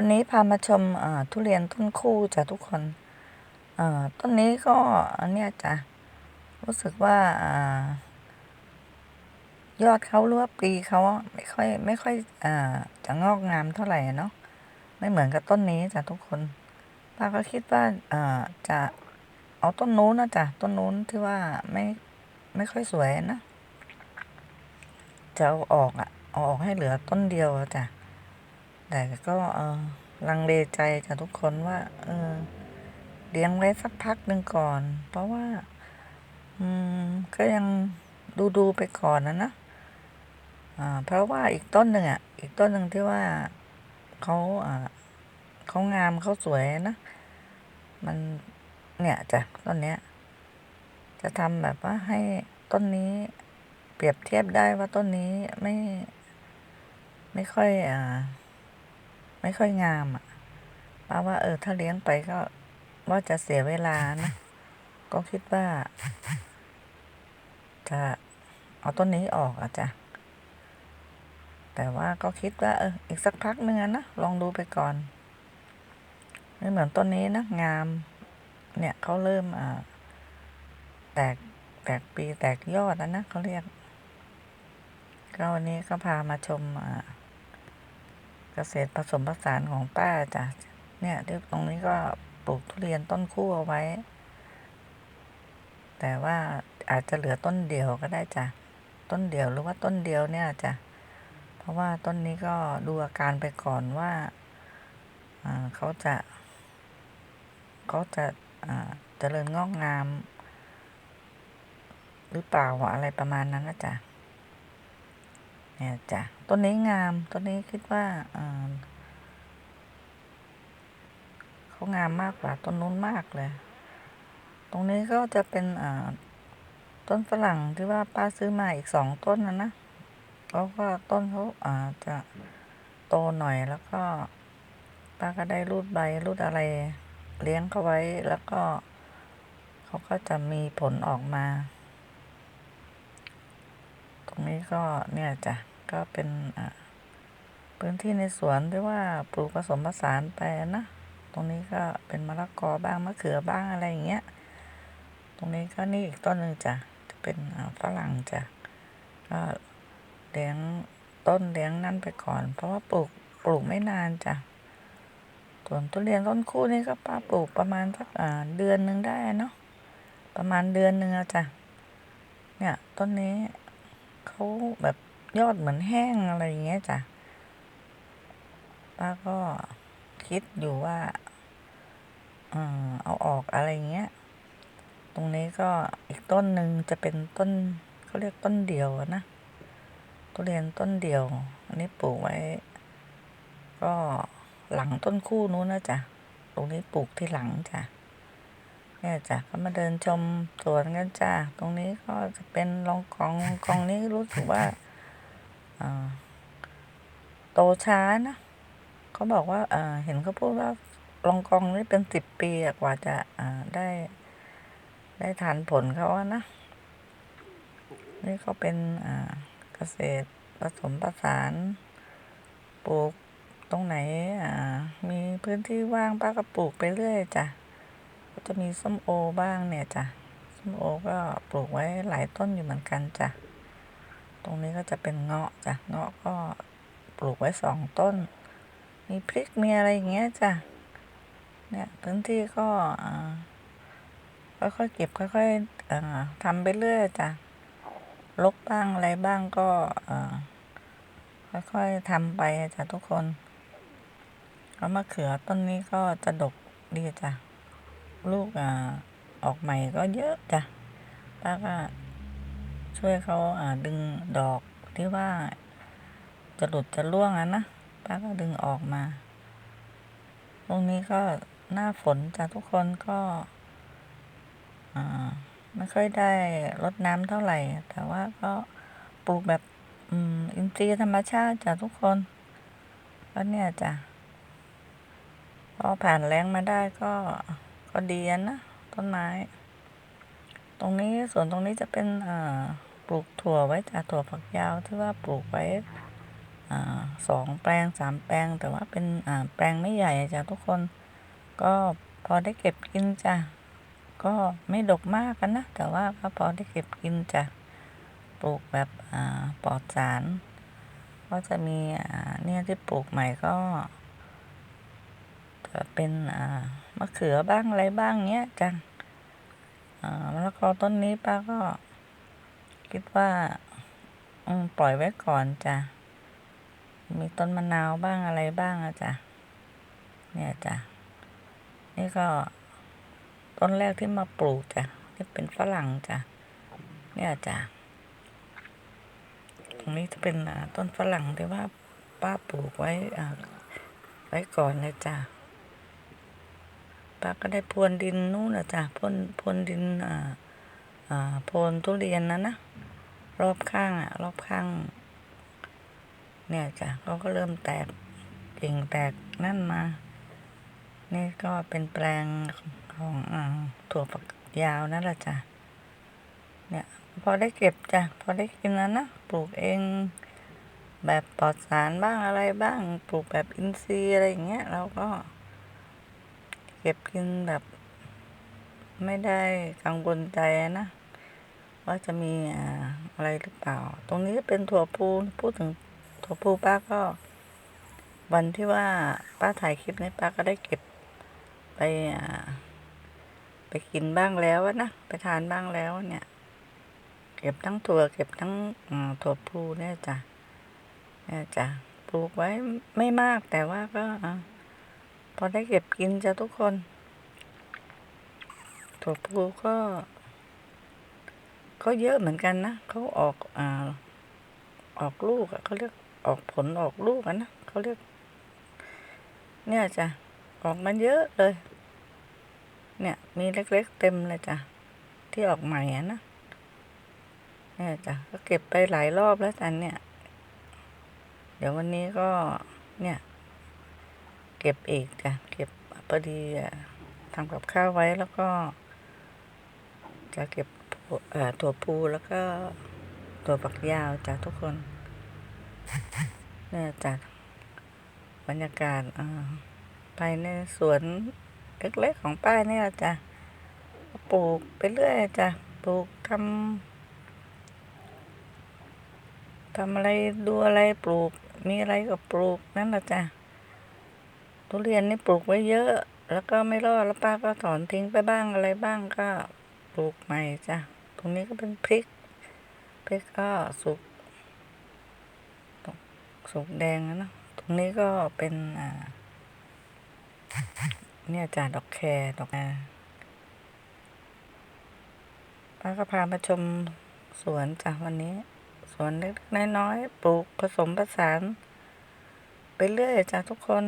วันนี้พามาชมทุเรียนต้นคู่จ้ะทุกคนต้นนี้ก็อันเนี้ยจ้ะรู้สึกว่าอยอดเขาหรือว่าปลีเขาไม่ค่อยไม่ค่อยอจะงอกงามเท่าไหร่เนาะไม่เหมือนกับต้นนี้จ้ะทุกคนป้าก็คิดว่าจะเอาต้นนู้นนะจ้ะต้นนู้นที่ว่าไม่ไม่ค่อยสวยนะจะเอาออกอะเอาออกให้เหลือต้นเดียวจ้ะ แต่ก็เออลังเลใจกับทุกคนว่าเออเลี้ยงไว้สักพักหนึ่งก่อน เพราะว่า อืม ก็ยังดูดูไปก่อนนะนะอ่าเพราะว่าอีกต้นหนึ่งอะ อีกต้นหนึ่งที่ว่าเขาอ่าเขางามเขาสวยนะ มันเนี่ยจ้ะต้นเนี้ย จะทำแบบว่าให้ต้นนี้เปรียบเทียบได้ว่าต้นนี้ไม่ ไม่ค่อยอ่า ไม่ค่อยงามอะป้าว่าเออถ้าเลี้ยงไปก็ว่าจะเสียเวลานะ ก็คิดว่า จะเอาต้นนี้ออกอะจ้ะแต่ว่าก็คิดว่าเอออีกสักพักหนึ่งนะลองดูไปก่อน ไม่เหมือนต้นนี้นะงาม เนี่ยเขาเริ่มอ่าแตกแตกปีแตกยอดแล้วนะเขาเรียกก็วันนี้ก็พามาชมอ่า กษตรผสมผสานของป้าจ้ะเนี่ยที่ตรงนี้ก็ปลูกทุเรียนต้นคู่เอาไว้ แต่ว่าอาจจะเหลือต้นเดียวก็ได้จ้ะต้นเดียวหรือว่าต้นเดียวเนี่ยจ้ะเพราะว่าต้นนี้ก็ดูอาการไปก่อนว่าเขาจะเขาจะเจริญงอกงาม หรือเปล่าอะไรประมาณนั้นนะจ๊ะ เนี่ยจ้ะต้นนี้งามต้นนี้คิดว่าเขางามมากกว่าต้นนู้นมากเลย ตรงนี้ก็จะเป็นต้นฝรั่งที่ว่าป้าซื้อมาอีกสองต้นนะนะเพราะว่าต้นเขาอาจะโตหน่อยแล้วก็ป้าก็ได้รูดใบรูดอะไร เลี้ยงเขาไว้แล้วก็เขาก็จะมีผลออกมา ตรงนี้ก็เนี่ยจ้ะ ก็เป็นพื้นที่ในสวนที่ว่าปลูกผสมผสานไปนะ ตรงนี้ก็เป็นมะละกอบ้างมะเขือบ้างอะไรอย่างเงี้ย ตรงนี้ก็นี่อีกต้นหนึ่งจ้ะจะเป็นฝรั่งจ้ะก็เลี้ยงต้นเลี้ยงนั่นไปก่อน เพราะว่าปลูกปลูกไม่นานจ้ะส่วนทุเรียนต้นคู่นี่ก็ป้าปลูกประมาณสักเดือนหนึ่งได้เนาะประมาณเดือนหนึ่งอะจ้ะเนี่ยต้นนี้เขาแบบ ยอดเหมือนแห้งอะไรอย่างเงี้ยจ้ะป้าก็คิดอยู่ว่าเอาออกอะไรเงี้ย ตรงนี้ก็อีกต้นหนึ่งจะเป็นต้นเขาเรียกต้นเดียวนะทุเรียนต้นเดียว อันนี้ปลูกไว้ ก็หลังต้นคู่นู้นนะจ๊ะ ตรงนี้ปลูกที่หลังจ้ะ เนี่ยจ้ะก็มาเดินชมสวนกันจ้ะ ตรงนี้ก็จะเป็นรองกองกองนี้รู้สึกว่า โตช้านะเขาบอกว่าเห็นเขาพูดว่าลองกองนี่เป็นสิบปีกว่าจะได้ ได้ทานผลเขาอะนะ นี่เขาเป็นเกษตรผสมผสานปลูกตรงไหนมีพื้นที่ว่างป้าก็ปลูกไปเรื่อยจ้ะก็จะมีส้มโอบ้างเนี่ยจ้ะส้มโอก็ปลูกไว้หลายต้นอยู่เหมือนกันจ้ะ ตรงนี้ก็จะเป็นเงาะจ้ะเงาะก็ปลูกไว้สองต้น มีพริกมีอะไรอย่างเงี้ยจ้ะเนี่ยพื้นที่ก็ค่อยๆเก็บค่อยๆทำไปเรื่อยจ้ะลกบ้างอะไรบ้างก็ค่อยๆทำไปจ้ะทุกคนแล้วมะเขือต้นนี้ก็จะดกดีจ้ะลูกอออกใหม่ก็เยอะจ้ะป้าก็ ช่วยเขาอ่าดึงดอกที่ว่า จะหลุดจะร่วงอะนะป้าก็ดึงออกมา ตรงนี้ก็หน้าฝนจ้ะทุกคนก็ไม่ค่อยได้รดน้ำเท่าไหร่ แต่ว่าก็ปลูกแบบอินทรีย์ธรรมชาติจ้ะทุกคนก็เนี่ยจ้ะพอผ่านแรงมาได้ก็ก็ดีนะต้นไม้ ตรงนี้ส่วนตรงนี้จะเป็นอ่า ปลูกถั่วไว้จ้ะถั่วฝักยาวที่ว่าปลูกไว้อสองแปลงสามแปลง แต่ว่าเป็นแปลงไม่ใหญ่จ้ะทุกคน ก็พอได้เก็บกินจ้ะก็ไม่ดกมากกันนะ แต่ว่าก็พอได้เก็บกินจ้ะปลูกแบบปลอดสาร ก็จะมีเนี่ยที่ปลูกใหม่ก็จะเป็นมะเขือบ้างอะไรบ้างเงี้ยจ้ะอ่ามะละกอต้นนี้ป้าก็ คิดว่าปล่อยไว้ก่อนจ้ะ มีต้นมะนาวบ้างอะไรบ้างอะจ้ะ เนี่ยจ้ะ นี่ก็ ต้นแรกที่มาปลูกจ้ะที่เป็นฝรั่งจ้ะ เนี่ยจ้ะ ตรงนี้จะเป็นต้นฝรั่งที่ว่าป้าปลูกไว้ไว้ก่อนเลยจ้ะ ป้าก็ได้พรวนดินนู่นนะจ้ะพรวนพรวนดินอ่าอ่าโพนทุเรียนนะนะ รอบข้างอะรอบข้าง เนี่ยจ้ะเขาก็เริ่มแตกกิ่งแตกนั่นมา นี่ก็เป็นแปลงของอถั่วฝักยาวนั่นแหละจ้ะเนี่ยพอได้เก็บจ้ะพอได้กินแล้วนะปลูกเองแบบปลอดสารบ้างอะไรบ้าง ปลูกแบบอินทรีย์อะไรอย่างเงี้ยเราก็ เก็บกินแบบ ไม่ได้กังวลใจนะ ว่าจะมีอะไรหรือเปล่า ตรงนี้เป็นถั่วพูพูดถึงถั่วพูป้าก็ วันที่ว่าป้าถ่ายคลิปนี้ป้าก็ได้เก็บไปไปกินบ้างแล้วนะไปทานบ้างแล้วเนี่ย เก็บทั้งถั่วเก็บทั้งถั่วพูเนี่ยจ้ะเนี่ยจ้ะปลูกไว้ไม่มากแต่ว่าก็พอได้เก็บกินจ้ะทุกคนถั่วพูก็ ก็เยอะเหมือนกันนะเขาออกอ่าออกลูกอะเขาเรียกออกผลออกลูกอะนะเขาเรียก เนี่ยจ้ะออกมาเยอะเลย เนี่ย มีเล็กๆเต็มเลยจ้ะที่ออกใหม่อะนะเนี่ยจ้ะก็เก็บไปหลายรอบแล้วจันเนี่ย เดี๋ยววันนี้ก็เนี่ย เก็บอีกจ้ะเก็บพอดีทำกับข้าวไว้แล้วก็ จะเก็บ ถั่วพูแล้วก็ถั่วฝักยาวจ้ะทุกคนเนี่ยจ้ะบรรยากาศภายในสวนเล็กๆของป้าเนี่ยจ้ะปลูกไปเรื่อยจ้ะปลูกทำทำอะไรดูอะไรปลูก มีอะไรก็ปลูกนั่นแหละจ้ะทุเรียนนี่ปลูกไว้เยอะ แล้วก็ไม่รอดแล้วป้าก็ถอนทิ้งไปบ้างอะไรบ้างก็ปลูกใหม่จ้ะ ตรงนี้ก็เป็นพริก พริกก็สุก สุกแดงนะเนะตรงนี้ก็เป็นอ่าเนี่ยจ้ะดอกแครดอกแครป้าก็พามาชมสวนจ้ะวันนี้ สวนเล็กๆน้อยๆปลูกผสมผสาน ไปเรื่อยจ้ะทุกคน